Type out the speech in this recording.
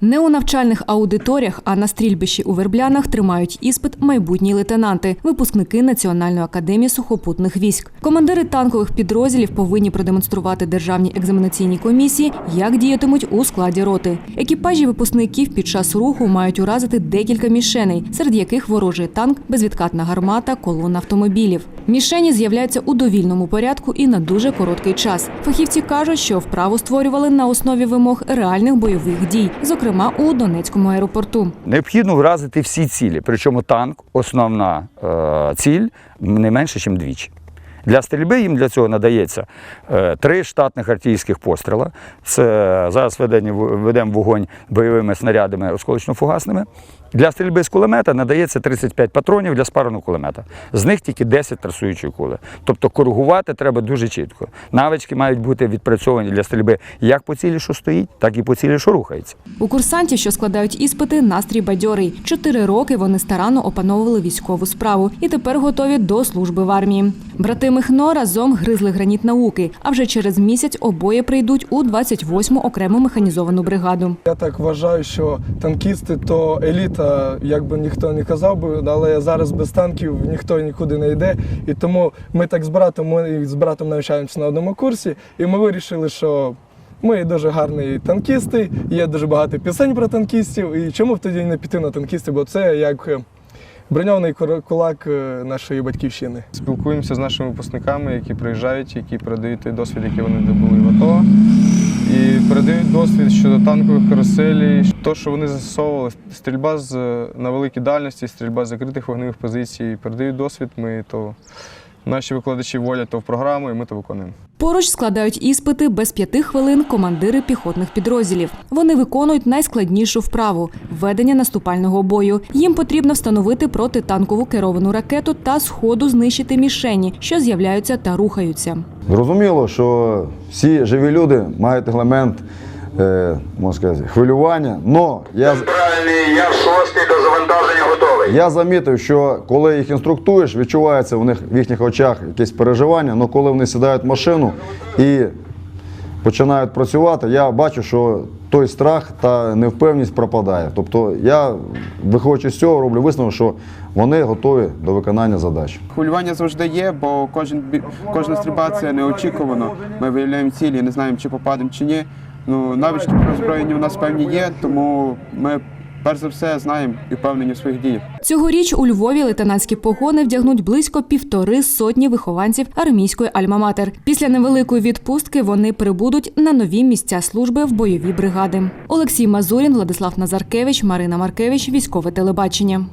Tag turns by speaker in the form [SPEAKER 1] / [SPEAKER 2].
[SPEAKER 1] Не у навчальних аудиторіях, а на стрільбищі у Верблянах тримають іспит майбутні лейтенанти, випускники Національної академії сухопутних військ. Командири танкових підрозділів повинні продемонструвати державній екзаменаційній комісії, як діятимуть у складі роти. Екіпажі випускників під час руху мають уразити декілька мішеней, серед яких ворожий танк, безвідкатна гармата, колона автомобілів. Мішені з'являються у довільному порядку і на дуже короткий час. Фахівці кажуть, що вправу створювали на основі вимог реальних бойових дій, зокрема у Донецькому аеропорту.
[SPEAKER 2] Необхідно вразити всі цілі, причому танк, основна е, ціль, не менше, ніж двічі. Для стрільби їм для цього надається е, три штатних артилерійських постріла. Це зараз ведемо вогонь бойовими снарядами осколочно-фугасними. Для стрільби з кулемета надається 35 патронів для спареного кулемета. З них тільки 10 трасуючої кули. Тобто коригувати треба дуже чітко. Навички мають бути відпрацьовані для стрільби як по цілі, що стоїть, так і по цілі, що рухається.
[SPEAKER 1] У курсантів, що складають іспити, настрій бадьорий. Чотири роки вони старанно опановували військову справу і тепер готові до служби в армії. Брати Михно разом гризли граніт науки, а вже через місяць обоє прийдуть у 28-му окрему механізовану бригаду.
[SPEAKER 3] Я так вважаю, що танкісти то еліта, як би ніхто не казав би, але зараз без танків ніхто нікуди не йде. І тому ми так з братом, ми з братом навчаємося на одному курсі, і ми вирішили, що ми дуже гарні танкісти, є дуже багато пісень про танкістів. І чому б тоді не піти на танкістів? Бо це як е, броньований кулак е, нашої батьківщини.
[SPEAKER 4] Спілкуємося з нашими випускниками, які приїжджають, які передають той досвід, який вони добули в АТО. І передають досвід щодо танкових каруселей, то, що вони застосовували, стрільба з, на великій дальності, стрільба з закритих вогневих позицій. Передають досвід, ми то наші викладачі вводять то в програму, і ми то виконуємо.
[SPEAKER 1] Поруч складають іспити без п'яти хвилин командири піхотних підрозділів. Вони виконують найскладнішу вправу ведення наступального бою. Їм потрібно встановити протитанкову керовану ракету та сходу знищити мішені, що з'являються та рухаються.
[SPEAKER 5] Зрозуміло, що всі живі люди мають елемент, е, можна сказати, хвилювання. Но я,
[SPEAKER 6] Центральний, я шостий до завантаження готовий.
[SPEAKER 5] Я замітив, що коли їх інструктуєш, відчувається в них в їхніх очах якесь переживання. Але коли вони сідають в машину і починають працювати, я бачу, що той страх та невпевність пропадає. Тобто я, виходячи з цього, роблю висновок, що вони готові до виконання задач.
[SPEAKER 7] Хвилювання завжди є, бо кожен кожна стрільба це неочікувано. Ми виявляємо цілі, не знаємо, чи попадемо чи ні. Ну навички про озброєння у нас певні є, тому ми перш за все знаємо і впевнені в своїх діях.
[SPEAKER 1] Цьогоріч у Львові лейтенантські погони вдягнуть близько півтори сотні вихованців армійської альма-матер. Після невеликої відпустки вони прибудуть на нові місця служби в бойові бригади. Олексій Мазурін, Владислав Назаркевич, Марина Маркевич, військове телебачення.